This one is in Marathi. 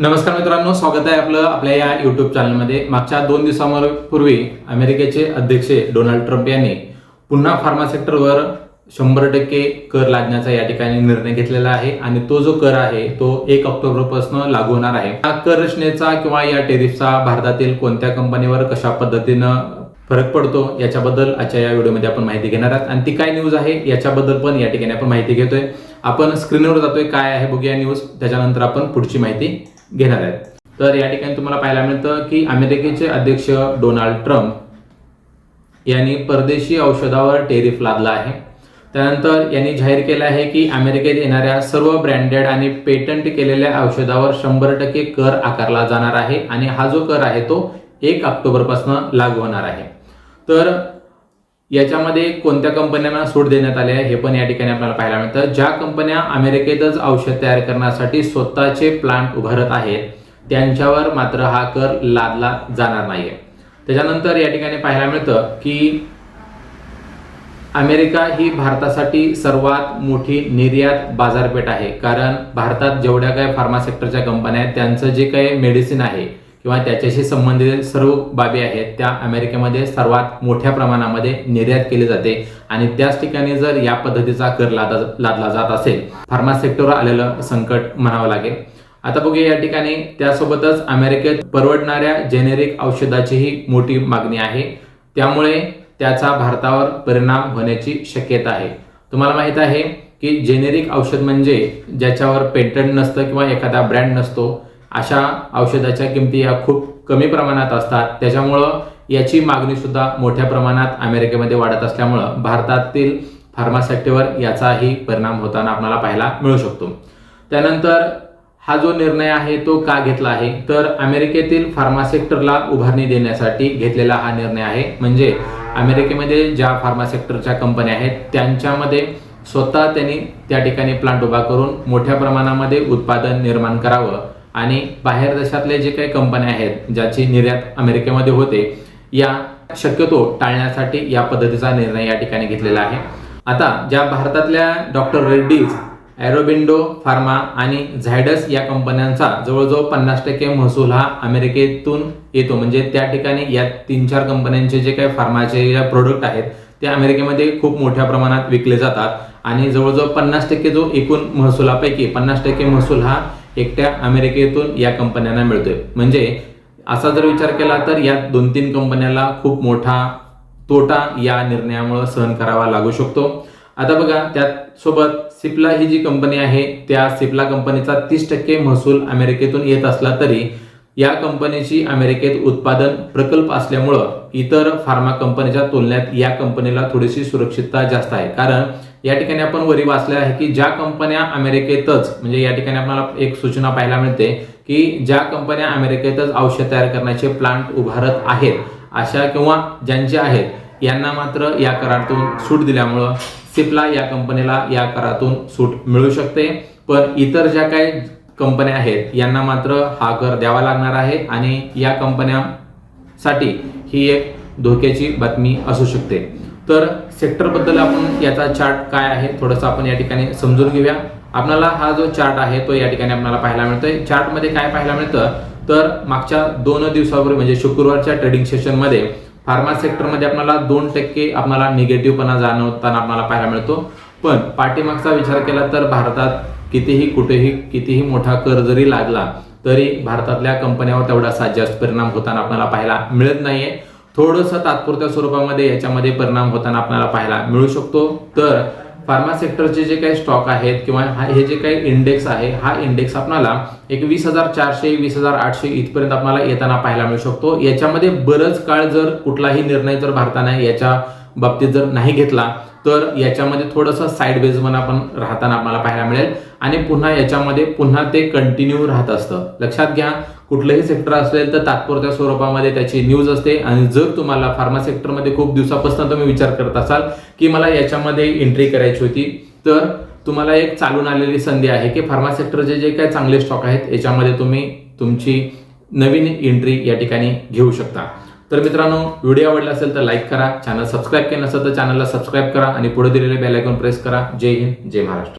नमस्कार मित्रांनो स्वागत आहे आपलं आपल्या या युट्यूब चॅनलमध्ये मागच्या दोन दिवसांपूर्वी अमेरिकेचे अध्यक्ष डोनाल्ड ट्रम्प यांनी पुन्हा फार्मा सेक्टरवर शंभर टक्के कर लादण्याचा या ठिकाणी निर्णय घेतलेला आहे आणि तो जो कर आहे तो एक ऑक्टोबरपासून लागू होणार आहे. हा कर रचनेचा किंवा या टेरिफचा भारतातील कोणत्या कंपनीवर कशा पद्धतीनं फरक पडतो याच्याबद्दल आजच्या या व्हिडिओमध्ये आपण माहिती घेणार आहात. आणि ती काय न्यूज आहे याच्याबद्दल पण या ठिकाणी आपण माहिती घेतोय. आपण स्क्रीनवर जातोय काय आहे बघूया न्यूज त्याच्यानंतर आपण पुढची माहिती घेणार आहेत. तर या ठिकाणी तुम्हाला पाहायला मिळतं की अमेरिकेचे अध्यक्ष डोनाल्ड ट्रम्प यांनी परदेशी औषधावर टेरिफ लादला आहे. त्यानंतर यांनी जाहीर केलं आहे की अमेरिकेत येणाऱ्या सर्व ब्रँडेड आणि पेटंट केलेल्या औषधावर शंभर टक्के कर आकारला जाणार आहे आणि हा जो कर आहे तो एक ऑक्टोबरपासून लागू होणार आहे. तर याच्यामध्ये कोणत्या कंपन्यांना सूट देण्यात आली आहे हे पण या ठिकाणी आपल्याला पाहायला मिळतं. ज्या कंपन्या अमेरिकेतच औषध तयार करण्यासाठी स्वतःचे प्लांट उभारत आहेत त्यांच्यावर मात्र हा कर लादला जाणार नाहीये. त्याच्यानंतर या ठिकाणी पाहायला मिळतं की अमेरिका ही भारतासाठी सर्वात मोठी निर्यात बाजारपेठ आहे. कारण भारतात जेवढ्या काही फार्मा सेक्टरच्या कंपन्या आहेत त्यांचं जे काही मेडिसिन आहे किंवा त्याच्याशी संबंधित सर्व बाबी आहेत त्या अमेरिकेमध्ये सर्वात मोठ्या प्रमाणामध्ये निर्यात केली जाते. आणि त्याच ठिकाणी जर या पद्धतीचा कर लादा लादला जात असेल फार्मा सेक्टरवर आलेलं संकट म्हणावं लागेल. आता बघूया या ठिकाणी त्यासोबतच अमेरिकेत परवडणाऱ्या जेनेरिक औषधाचीही मोठी मागणी आहे. त्यामुळे त्याचा भारतावर परिणाम होण्याची शक्यता आहे. तुम्हाला माहीत आहे की जेनेरिक औषध म्हणजे ज्याच्यावर पेटंट नसतं किंवा एखादा ब्रँड नसतो अशा औषधाच्या किमती या खूप कमी प्रमाणात असतात. त्याच्यामुळं याची मागणी सुद्धा मोठ्या प्रमाणात अमेरिकेमध्ये वाढत असल्यामुळं भारतातील फार्मा सेक्टरवर याचाही परिणाम होताना आपल्याला पाहायला मिळू शकतो. त्यानंतर हा जो निर्णय आहे तो का घेतला आहे? तर अमेरिकेतील फार्मा सेक्टरला उभारणी देण्यासाठी घेतलेला हा निर्णय आहे. म्हणजे अमेरिकेमध्ये ज्या फार्मा सेक्टरच्या कंपन्या आहेत त्यांच्यामध्ये स्वतः त्यांनी त्या ठिकाणी प्लांट उभा करून मोठ्या प्रमाणामध्ये उत्पादन निर्माण करावं आणि बाहेर देशातले जे काही कंपन्या आहेत ज्याची निर्यात अमेरिकेमध्ये होते या शक्यतो टाळण्यासाठी या पद्धतीचा निर्णय या ठिकाणी घेतलेला आहे. आता ज्या भारतातल्या डॉक्टर रेड्डीज ॲरोबिंडो फार्मा आणि झायडस या कंपन्यांचा जवळजवळ पन्नास टक्के महसूल हा अमेरिकेतून येतो. म्हणजे त्या ठिकाणी या तीन चार कंपन्यांचे जे काही फार्माचे प्रोडक्ट आहेत ते अमेरिकेमध्ये खूप मोठ्या प्रमाणात विकले जातात. आणि जवळजवळ पन्नास टक्के जो एकूण महसुलापैकी पन्नास टक्के महसूल हा एकट्या अमेरिकेतून या कंपन्यांना मिळतोय. म्हणजे असा जर विचार केला तर या दोन तीन कंपन्याला खूप मोठा तोटा या निर्णयामुळे सहन करावा लागू शकतो. आता बघा त्यात सोबत सिप्ला ही जी कंपनी आहे त्या सिप्ला कंपनीचा तीस टक्के महसूल अमेरिकेतून येत असला तरी या कंपनीची अमेरिकेत उत्पादन प्रकल्प असल्यामुळं इतर फार्मा कंपनीच्या तुलनेत या कंपनीला थोडीशी सुरक्षितता जास्त आहे. कारण या ठिकाणी आपण वरी वाचले आहे की ज्या कंपन्या अमेरिकेतच म्हणजे या ठिकाणी आपल्याला एक सूचना पाहायला मिळते की ज्या कंपन्या अमेरिकेतच औषध तयार करण्याचे प्लांट उभारत आहेत अशा किंवा ज्यांचे आहेत यांना मात्र या करारातून सूट दिल्यामुळं सिप्ला या कंपनीला या करातून सूट मिळू शकते. पण इतर ज्या काही कंपन्या आहेत यांना मात्र हा कर द्यावा लागणार आहे आणि या कंपन्यांसाठी ही एक धोक्याची बातमी असू शकते. तर सेक्टरबद्दल आपण याचा चार्ट काय आहे थोडंसं आपण या ठिकाणी समजून घेऊया. आपल्याला हा जो चार्ट आहे तो या ठिकाणी आपल्याला पाहायला मिळतोय. चार्टमध्ये काय पाहायला मिळतं? तर मागच्या दोन दिवसापूर्वी म्हणजे शुक्रवारच्या ट्रेडिंग सेशनमध्ये फार्मा सेक्टरमध्ये आपल्याला दोन टक्के आपल्याला निगेटिव्हपणा जाणवताना आपल्याला पाहायला मिळतो. पण पाठीमागचा विचार केला तर भारतात कितीही कुठेही कितीही मोठा कर जरी लागला तरी भारतातल्या कंपन्यावर तेवढा जास्त परिणाम होताना आपल्याला पाहायला मिळत नाहीये. थोडंसं तात्पुरत्या स्वरूपामध्ये याच्यामध्ये परिणाम होताना आपल्याला पाहायला मिळू शकतो. तर फार्मा सेक्टरचे जे काही स्टॉक आहेत किंवा हा हे जे काही इंडेक्स आहे हा इंडेक्स आपल्याला एक वीस हजार चारशे वीस हजार आठशे इथपर्यंत आपल्याला येताना पाहायला मिळू शकतो. याच्यामध्ये बरंच काळ जर कुठलाही निर्णय जर भारताने याच्या बाबतीत जर नाही घेतला तर याच्यामध्ये थोडंसं साईड पण आपण राहताना आपल्याला पाहायला मिळेल. आणि पुन्हा याच्यामध्ये पुन्हा ते कंटिन्यू राहत असतं. लक्षात घ्या कुठलंही सेक्टर असेल तर तात्पुरत्या स्वरूपामध्ये त्याची न्यूज असते. आणि जर तुम्हाला फार्मा सेक्टरमध्ये खूप दिवसापासून तुम्ही विचार करत असाल की मला याच्यामध्ये एंट्री करायची होती तर तुम्हाला एक चालून आलेली संधी आहे की फार्मा सेक्टरचे जे काही चांगले स्टॉक आहेत याच्यामध्ये तुम्ही तुमची नवीन एंट्री या ठिकाणी घेऊ शकता. तर मित्रांनो व्हिडिओ आवडला असेल तर लाईक करा. चॅनल सबस्क्राईब केलं नसेल तर चॅनलला सबस्क्राईब करा आणि पुढे दिलेले बेल आयकॉन प्रेस करा. जय हिंद जय महाराष्ट्र.